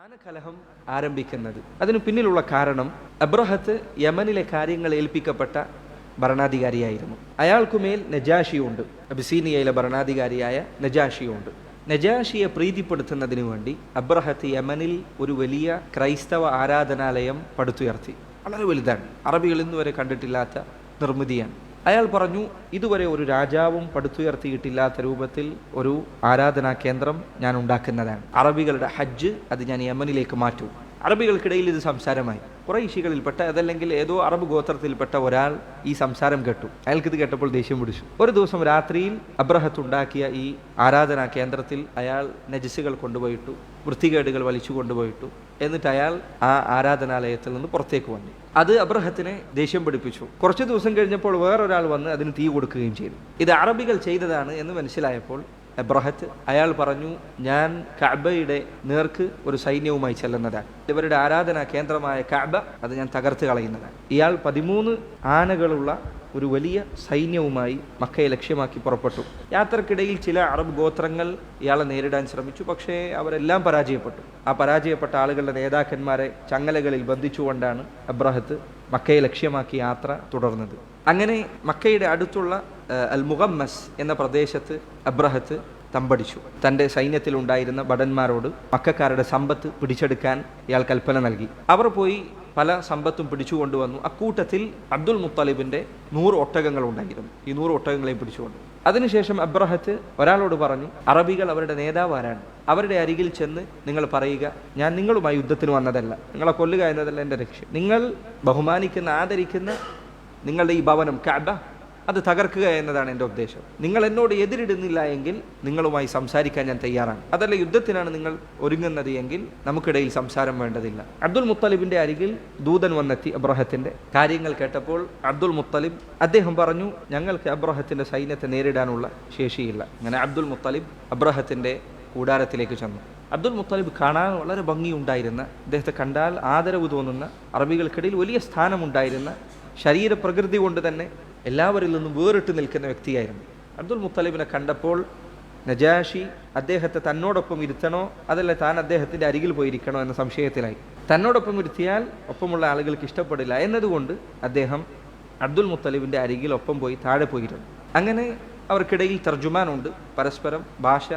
ആനകലഹം ആരംഭിക്കുന്നത്. അതിനു പിന്നിലുള്ള കാരണം അബ്രഹത്ത് യമനിലെ കാര്യങ്ങൾ ഏൽപ്പിക്കപ്പെട്ട ഭരണാധികാരിയായിരുന്നു. അയാൾക്കുമേൽ നജാഷിയുണ്ട്. അബിസീനിയയിലെ ഭരണാധികാരിയായ നജാഷിയുണ്ട്. നജാഷിയെ പ്രീതിപ്പെടുത്തുന്നതിനു വേണ്ടി അബ്രഹത്ത് യമനിൽ ഒരു വലിയ ക്രൈസ്തവ ആരാധനാലയം പടുത്തുയർത്തി. വളരെ വലുതാണ്. അറബികൾ ഇന്നുവരെ കണ്ടിട്ടില്ലാത്ത നിർമ്മിതിയാണ്. അയാൾ പറഞ്ഞു ഇതുവരെ ഒരു രാജാവും പടുത്തുയർത്തിയിട്ടില്ലാത്ത രൂപത്തിൽ ഒരു ആരാധനാ കേന്ദ്രം ഞാൻ ഉണ്ടാക്കുന്നതാണ്. അറബികളുടെ ഹജ്ജ് അത് ഞാൻ യമനിലേക്ക് മാറ്റും. അറബികൾക്കിടയിൽ ഇത് സംസാരമായി. കുറേശികളിൽപ്പെട്ട അതല്ലെങ്കിൽ ഏതോ അറബ് ഗോത്രത്തിൽപ്പെട്ട ഒരാൾ ഈ സംസാരം കേട്ടു. അയാൾക്ക് ഇത് കേട്ടപ്പോൾ ദേഷ്യം പിടിച്ചു. ഒരു ദിവസം രാത്രിയിൽ അബ്രഹത്ത് ഉണ്ടാക്കിയ ഈ ആരാധനാ കേന്ദ്രത്തിൽ അയാൾ നജസുകൾ കൊണ്ടുപോയിട്ടു വൃത്തികേടുകൾ വലിച്ചു കൊണ്ടുപോയിട്ടു എന്നിട്ട് അയാൾ ആ ആരാധനാലയത്തിൽ നിന്ന് പുറത്തേക്ക് വന്നു. അത് അബ്രഹത്തിനെ ദേഷ്യം പിടിപ്പിച്ചു. കുറച്ച് ദിവസം കഴിഞ്ഞപ്പോൾ വേറൊരാൾ വന്ന് അതിന് തീ കൊടുക്കുകയും ചെയ്തു. ഇത് അറബികൾ ചെയ്തതാണ് എന്ന് മനസ്സിലായപ്പോൾ എബ്രഹത്ത് അയാൾ പറഞ്ഞു ഞാൻ കഅബയുടെ നേർക്ക് ഒരു സൈന്യവുമായി ചെല്ലുന്നതാണ്. ഇവരുടെ ആരാധനാ കേന്ദ്രമായ കഅബ അത് ഞാൻ തകർത്ത് കളയുന്നതാണ്. ഇയാൾ പതിമൂന്ന് ആനകളുള്ള ഒരു വലിയ സൈന്യവുമായി മക്കയെ ലക്ഷ്യമാക്കി പുറപ്പെട്ടു. യാത്രക്കിടയിൽ ചില അറബ് ഗോത്രങ്ങൾ ഇയാളെ നേരിടാൻ ശ്രമിച്ചു പക്ഷേ അവരെല്ലാം പരാജയപ്പെട്ടു. ആ പരാജയപ്പെട്ട ആളുകളുടെ നേതാക്കന്മാരെ ചങ്ങലകളിൽ ബന്ധിച്ചുകൊണ്ടാണ് അബ്രഹത്ത് മക്കയെ ലക്ഷ്യമാക്കി യാത്ര തുടർന്നത്. അങ്ങനെ മക്കയുടെ അടുത്തുള്ള അൽ മുഗമ്മസ് എന്ന പ്രദേശത്ത് അബ്രഹത്ത് തമ്പടിച്ചു. തന്റെ സൈന്യത്തിലുണ്ടായിരുന്ന ഭടന്മാരോട് മക്കാരുടെ സമ്പത്ത് പിടിച്ചെടുക്കാൻ ഇയാൾ കൽപ്പന നൽകി. അവർ പോയി പല സമ്പത്തും പിടിച്ചുകൊണ്ടുവന്നു അക്കൂട്ടത്തിൽ അബ്ദുൽ മുത്തലിബിന്റെ നൂറ് ഒട്ടകങ്ങൾ ഉണ്ടായിരുന്നു. ഈ നൂറ് ഒട്ടകങ്ങളെയും പിടിച്ചുകൊണ്ടു അതിനുശേഷം അബ്രഹത്ത് ഒരാളോട് പറഞ്ഞു അറബികൾ അവരുടെ നേതാവ് ആരാണ് അവരുടെ അരികിൽ ചെന്ന് നിങ്ങൾ പറയുക ഞാൻ നിങ്ങളുമായി യുദ്ധത്തിന് വന്നതല്ല. നിങ്ങളെ കൊല്ലുക എന്നതല്ല എന്റെ ലക്ഷ്യം. നിങ്ങൾ ബഹുമാനിക്കുന്ന ആദരിക്കുന്ന നിങ്ങളുടെ ഈ ഭവനം കഅബ അത് തകർക്കുക എന്നതാണ് എന്റെ ഉദ്ദേശം. നിങ്ങൾ എന്നോട് എതിരിടുന്നില്ല എങ്കിൽ നിങ്ങളുമായി സംസാരിക്കാൻ ഞാൻ തയ്യാറാണ്. അതല്ല യുദ്ധത്തിനാണ് നിങ്ങൾ ഒരുങ്ങുന്നത് എങ്കിൽ നമുക്കിടയിൽ സംസാരം വേണ്ടതില്ല. അബ്ദുൽ മുത്തലിബിന്റെ അരികിൽ ദൂതൻ വന്നെത്തി അബ്രഹത്തിന്റെ കാര്യങ്ങൾ കേട്ടപ്പോൾ അബ്ദുൽ മുത്തലിബ് അദ്ദേഹം പറഞ്ഞു ഞങ്ങൾക്ക് അബ്രഹത്തിന്റെ സൈന്യത്തെ നേരിടാനുള്ള ശേഷിയില്ല. അങ്ങനെ അബ്ദുൽ മുത്തലിബ് അബ്രഹത്തിന്റെ കൂടാരത്തിലേക്ക് ചെന്നു. അബ്ദുൽ മുത്തലിബ് കാണാൻ വളരെ ഭംഗിയുണ്ടായിരുന്ന അദ്ദേഹത്തെ കണ്ടാൽ ആദരവ് തോന്നുന്ന അറബികൾക്കിടയിൽ വലിയ സ്ഥാനമുണ്ടായിരുന്ന ശരീരപ്രകൃതി കൊണ്ട് തന്നെ എല്ലാവരിൽ നിന്നും വേറിട്ട് നിൽക്കുന്ന വ്യക്തിയായിരുന്നു. അബ്ദുൽ മുത്തലിബിനെ കണ്ടപ്പോൾ നജാഷി അദ്ദേഹത്തെ തന്നോടൊപ്പം ഇരുത്തണോ? അതല്ല താൻ അദ്ദേഹത്തിന്റെ അരികിൽ പോയിരിക്കണോ എന്ന സംശയത്തിലായി. തന്നോടൊപ്പം ഇരുത്തിയാൽ ഒപ്പമുള്ള ആളുകൾക്ക് ഇഷ്ടപ്പെടില്ല എന്നതുകൊണ്ട് അദ്ദേഹം അബ്ദുൽ മുത്തലിബിന്റെ അരികിൽ ഒപ്പം പോയി താഴെ പോയിരുന്നു. അങ്ങനെ അവർക്കിടയിൽ തർജുമാനുണ്ട് പരസ്പരം ഭാഷ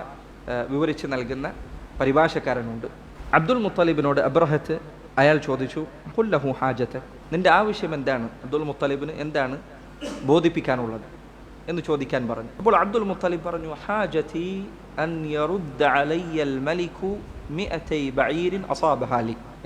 വിവരിച്ച് നൽകുന്ന പരിഭാഷക്കാരനുണ്ട്. അബ്ദുൽ മുത്തലിബിനോട് അബ്രഹത്ത് അയാൾ ചോദിച്ചു പുല്ലഹു ഹാജത്ത് നിന്റെ ആവശ്യം എന്താണ്? അബ്ദുൽ മുത്തലിബിന് എന്താണ് ബോധിപ്പിക്കാനുള്ളത് എന്ന് ചോദിക്കാൻ പറഞ്ഞു. അപ്പോൾ അബ്ദുൽ മുത്തലിബ് പറഞ്ഞു ഹാജതി അൻ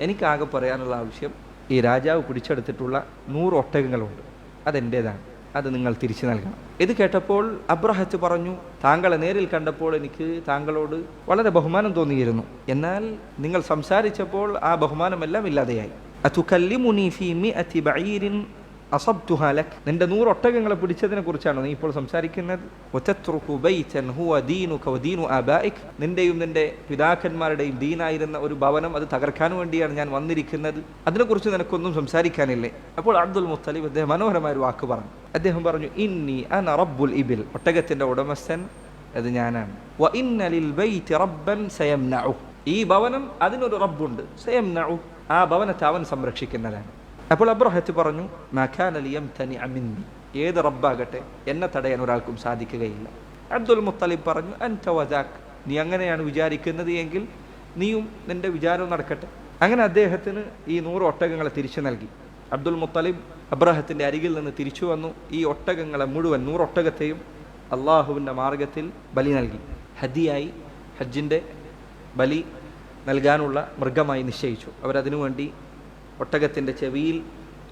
എനിക്കാകെ പറയാനുള്ള ആവശ്യം ഈ രാജാവ് പിടിച്ചെടുത്തിട്ടുള്ള നൂറ് ഒട്ടകങ്ങളുണ്ട്. അതെന്റേതാണ്. അത് നിങ്ങൾ തിരിച്ചു നൽകണം. ഇത് കേട്ടപ്പോൾ അബ്രഹത്ത് പറഞ്ഞു താങ്കളെ നേരിൽ കണ്ടപ്പോൾ എനിക്ക് താങ്കളോട് വളരെ ബഹുമാനം തോന്നിയിരുന്നു. എന്നാൽ നിങ്ങൾ സംസാരിച്ചപ്പോൾ ആ ബഹുമാനമെല്ലാം ഇല്ലാതെയായി. അതുകല്ലിമുനി ഫീ മിഅതി ബഈരിൻ അസബ്തുഹാ ലക്. നിന്റെ നൂറ് ഒട്ടകങ്ങളെ പിടിച്ചതിനെ കുറിച്ചാണ് നീ ഇപ്പോൾ സംസാരിക്കുന്നത്? നിന്റെയും നിന്റെ പിതാക്കന്മാരുടെയും ദീനായിരുന്ന ഒരു ഭവനം അത് തകർക്കാൻ വേണ്ടിയാണ് ഞാൻ വന്നിരിക്കുന്നത്. അതിനെക്കുറിച്ച് നിനക്കൊന്നും സംസാരിക്കാനില്ലേ? അപ്പോൾ അബ്ദുൽ മുത്തലിബ് അദ്ദേഹം മനോഹരമായ ഒരു വാക്ക് പറഞ്ഞു. അദ്ദേഹം പറഞ്ഞു ഇന്നി അന റബ്ബുൽ ഇബിൽ. ഒട്ടകത്തിന്റെ ഉടമസ്ഥൻ അത് ഞാനാണ്. ഈ ഭവനം അതിനൊരു റബ്ബുണ്ട്. സയംനഉ. ആ ഭവനത്തെ അവൻ സംരക്ഷിക്കുന്നതാണ് അപ്പോൾ അബ്രഹത്ത് പറഞ്ഞു തനി അമിന്നി ഏത് റബ്ബാകട്ടെ എന്നെ തടയാൻ ഒരാൾക്കും സാധിക്കുകയില്ല. അബ്ദുൽ മുത്തലിബ് പറഞ്ഞു അൻത നീ അങ്ങനെയാണ് വിചാരിക്കുന്നത് എങ്കിൽ നീയും നിന്റെ വിചാരവും നടക്കട്ടെ. അങ്ങനെ അദ്ദേഹത്തിന് ഈ നൂറ് ഒട്ടകങ്ങളെ തിരിച്ചു നൽകി. അബ്ദുൽ മുത്തലിബ് അബ്രഹത്തിന്റെ അരികിൽ നിന്ന് തിരിച്ചു വന്നു. ഈ ഒട്ടകങ്ങളെ മുഴുവൻ നൂറ് ഒട്ടകത്തെയും അള്ളാഹുവിന്റെ മാർഗത്തിൽ ബലി നൽകി. ഹദിയായി ഹജ്ജിന്റെ ബലി നൽകാനുള്ള മൃഗമായി നിശ്ചയിച്ചു. അവരതിനു വേണ്ടി ഒട്ടകത്തിന്റെ ചെവിയിൽ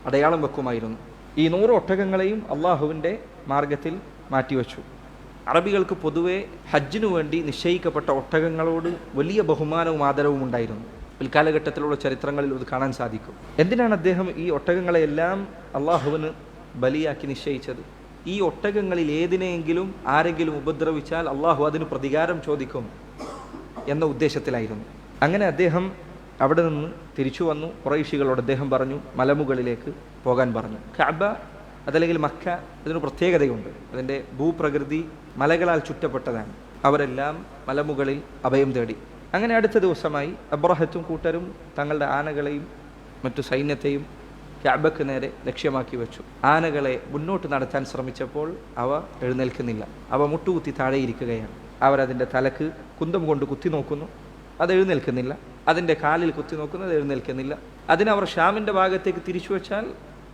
അടയാളം വെക്കുമായിരുന്നു. ഈ നൂറ് ഒട്ടകങ്ങളെയും അള്ളാഹുവിന്റെ മാർഗത്തിൽ മാറ്റിവെച്ചു. അറബികൾക്ക് പൊതുവെ ഹജ്ജിനു വേണ്ടി നിശ്ചയിക്കപ്പെട്ട ഒട്ടകങ്ങളോട് വലിയ ബഹുമാനവും ആദരവും ഉണ്ടായിരുന്നു. പിൽക്കാലഘട്ടത്തിലുള്ള ചരിത്രങ്ങളിൽ ഇത് കാണാൻ സാധിക്കും. എന്തിനാണ് അദ്ദേഹം ഈ ഒട്ടകങ്ങളെയെല്ലാം അള്ളാഹുവിന് ബലിയാക്കി നിശ്ചയിച്ചത്? ഈ ഒട്ടകങ്ങളിൽ ഏതിനെയെങ്കിലും ആരെങ്കിലും ഉപദ്രവിച്ചാൽ അള്ളാഹു അതിന് പ്രതികാരം ചോദിക്കും എന്ന ഉദ്ദേശത്തിലായിരുന്നു. അങ്ങനെ അദ്ദേഹം അവിടെ നിന്ന് തിരിച്ചു വന്നു. കുറേശികളോട് അദ്ദേഹം പറഞ്ഞു മലമുകളിലേക്ക് പോകാൻ പറഞ്ഞു. കഅബ അതല്ലെങ്കിൽ മക്ക അതിനൊരു പ്രത്യേകതയുണ്ട്. അതിന്റെ ഭൂപ്രകൃതി മലകളാൽ ചുറ്റപ്പെട്ടതാണ്. അവരെല്ലാം മലമുകളിൽ അഭയം തേടി. അങ്ങനെ അടുത്ത ദിവസമായി അബ്രഹത്തും കൂട്ടരും തങ്ങളുടെ ആനകളെയും മറ്റു സൈന്യത്തെയും ക്യാബക്ക് നേരെ ലക്ഷ്യമാക്കി വെച്ചു. ആനകളെ മുന്നോട്ട് നടത്താൻ ശ്രമിച്ചപ്പോൾ അവ എഴുന്നേൽക്കുന്നില്ല. അവ മുട്ടുകുത്തി താഴെയിരിക്കുകയാണ്. അവരതിന്റെ തലക്ക് കുന്തം കൊണ്ട് കുത്തി നോക്കുന്നു. അത് എഴുന്നേൽക്കുന്നില്ല. അതിന്റെ കാലിൽ കുത്തി നോക്കുന്നത് എഴുന്നേൽക്കുന്നില്ല. അതിനവർ ഷ്യാമിന്റെ ഭാഗത്തേക്ക് തിരിച്ചു വെച്ചാൽ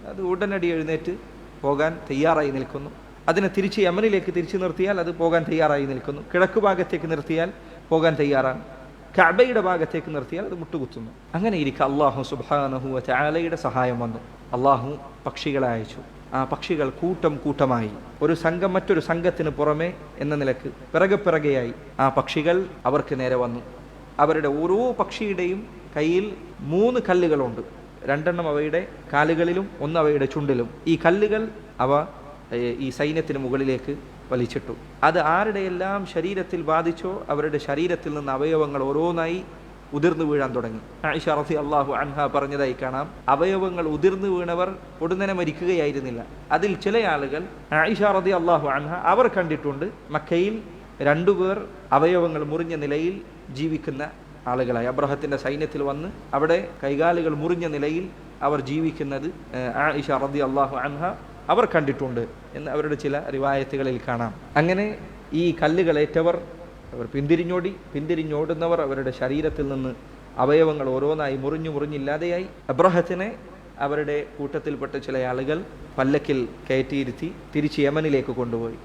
അത് ഉടനടി എഴുന്നേറ്റ് പോകാൻ തയ്യാറായി നിൽക്കുന്നു. അതിനെ തിരിച്ച് യമനിലേക്ക് തിരിച്ചു നിർത്തിയാൽ അത് പോകാൻ തയ്യാറായി നിൽക്കുന്നു. കിഴക്ക് ഭാഗത്തേക്ക് നിർത്തിയാൽ പോകാൻ തയ്യാറാണ്. കബയുടെ ഭാഗത്തേക്ക് നിർത്തിയാൽ അത് മുട്ടുകുത്തുന്നു. അങ്ങനെ ഇരിക്കുക അള്ളാഹു സുബാനഹു ചാലയുടെ സഹായം വന്നു. അള്ളാഹു പക്ഷികളെ അയച്ചു. ആ പക്ഷികൾ കൂട്ടം കൂട്ടമായി. ഒരു സംഘം മറ്റൊരു സംഘത്തിന് പുറമെ എന്ന നിലയ്ക്ക് പിറകെ പിറകെയായി ആ പക്ഷികൾ അവർക്ക് നേരെ വന്നു. അവരുടെ ഓരോ പക്ഷിയുടെയും കയ്യിൽ മൂന്ന് കല്ലുകളുണ്ട്. രണ്ടെണ്ണം അവയുടെ കാലുകളിലും ഒന്ന് അവയുടെ ചുണ്ടിലും. ഈ കല്ലുകൾ അവ ഈ സൈന്യത്തിന് മുകളിലേക്ക് വലിച്ചിട്ടു. അത് ആരുടെയെല്ലാം ശരീരത്തിൽ ബാധിച്ചോ അവരുടെ ശരീരത്തിൽ നിന്ന് അവയവങ്ങൾ ഓരോന്നായി ഉതിർന്നു വീഴാൻ തുടങ്ങി. ആയിഷ റസി അള്ളാഹു അൻഹ പറഞ്ഞതായി കാണാം. അവയവങ്ങൾ ഉതിർന്നു വീണവർ ഉടനെ മരിക്കുകയായിരുന്നില്ല. അതിൽ ചില ആളുകൾ ആയിഷ റതി അള്ളാഹു അൻഹ അവർ കണ്ടിട്ടുണ്ട് മക്കയിൽ രണ്ടുപേർ അവയവങ്ങൾ മുറിഞ്ഞ നിലയിൽ ജീവിക്കുന്ന ആളുകളായി. അബ്രഹത്തിന്റെ സൈന്യത്തിൽ വന്ന് അവിടെ കൈകാലുകൾ മുറിഞ്ഞ നിലയിൽ അവർ ജീവിക്കുന്നത് ആയിഷ റതി അള്ളാഹു അൻഹ അവർ കണ്ടിട്ടുണ്ട് എന്ന് അവരുടെ ചില റിവായത്തുകളിൽ കാണാം. അങ്ങനെ ഈ കല്ലുകളേറ്റവർ അവർ പിന്തിരിഞ്ഞോടി പിന്തിരിഞ്ഞോടുന്നവർ അവരുടെ ശരീരത്തിൽ നിന്ന് അവയവങ്ങൾ ഓരോന്നായി മുറിഞ്ഞു മുറിഞ്ഞില്ലാതെയായി അബ്രഹത്തിനെ അവരുടെ കൂട്ടത്തിൽപ്പെട്ട ചില ആളുകൾ പല്ലക്കിൽ കയറ്റിയിരുത്തി തിരിച്ച് യമനിലേക്ക് കൊണ്ടുപോയി.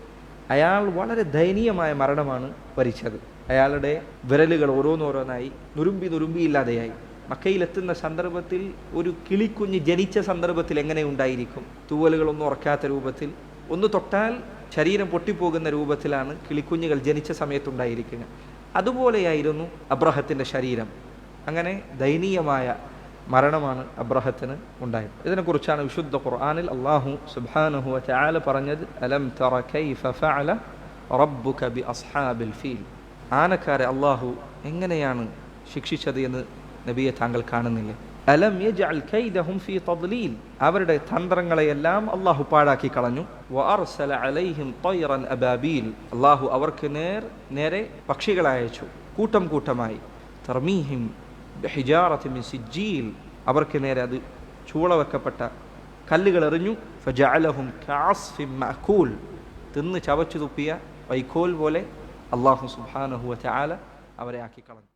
അയാൾ വളരെ ദയനീയമായ മരണമാണ് വരിച്ചത്. അയാളുടെ വിരലുകൾ ഓരോന്നോരോന്നായി നുരുമ്പി നുരുമ്പിയില്ലാതെയായി മക്കയിലെത്തുന്ന സന്ദർഭത്തിൽ ഒരു കിളിക്കുഞ്ഞ് ജനിച്ച സന്ദർഭത്തിൽ എങ്ങനെ ഉണ്ടായിരിക്കും? തൂവലുകളൊന്നും ഉറക്കാത്ത രൂപത്തിൽ ഒന്ന് തൊട്ടാൽ ശരീരം പൊട്ടിപ്പോകുന്ന രൂപത്തിലാണ് കിളിക്കുഞ്ഞുകൾ ജനിച്ച സമയത്തുണ്ടായിരിക്കുക. അതുപോലെയായിരുന്നു അബ്രഹത്തിന്റെ ശരീരം. അങ്ങനെ ദയനീയമായ മരണമാണ് അബ്രഹത്തിന് ഉണ്ടായത്. ഇതിനെക്കുറിച്ചാണ് വിശുദ്ധ ഖുർആാനിൽ അള്ളാഹു സുബാനഹു വതആല പറഞ്ഞത് അലം തറ കൈഫ ഫഅല റബ്ബുക ബി അസ്ഹാബിൽ ഫീൽ. ആനക്കാരെ അള്ളാഹു എങ്ങനെയാണ് ശിക്ഷിച്ചത് എന്ന് നബിയെ താങ്കൾ കാണുന്നില്ലേ? അലം യജ്അൽ കൈദഹും ഫീ തദ്ലീൽ. അവരുടെ തന്ത്രങ്ങളെയെല്ലാം അള്ളാഹു പാഴാക്കി കളഞ്ഞു. വഅർസല അലൈഹിം തയ്റൻ അബാബീൽ. അള്ളാഹു അവർക്ക് നേർ നേരെ പക്ഷികളെ അയച്ചു. കൂട്ടം കൂട്ടമായി. തർമീഹിം ബിഹിജാറത്തി മിൻ സിജ്ജീൽ. അവർക്ക് നേരെ അത് ചൂള വെക്കപ്പെട്ട കല്ലുകൾ എറിഞ്ഞു. ഫജഅലഹും കഅസ്ഫിൻ മഅകൂൽ തിന്ന് ചവച്ചു തുപ്പിയ വൈക്കോൽ പോലെ അള്ളാഹു സുബ്ഹാനഹു ചാല അവരെ ആക്കി കളഞ്ഞു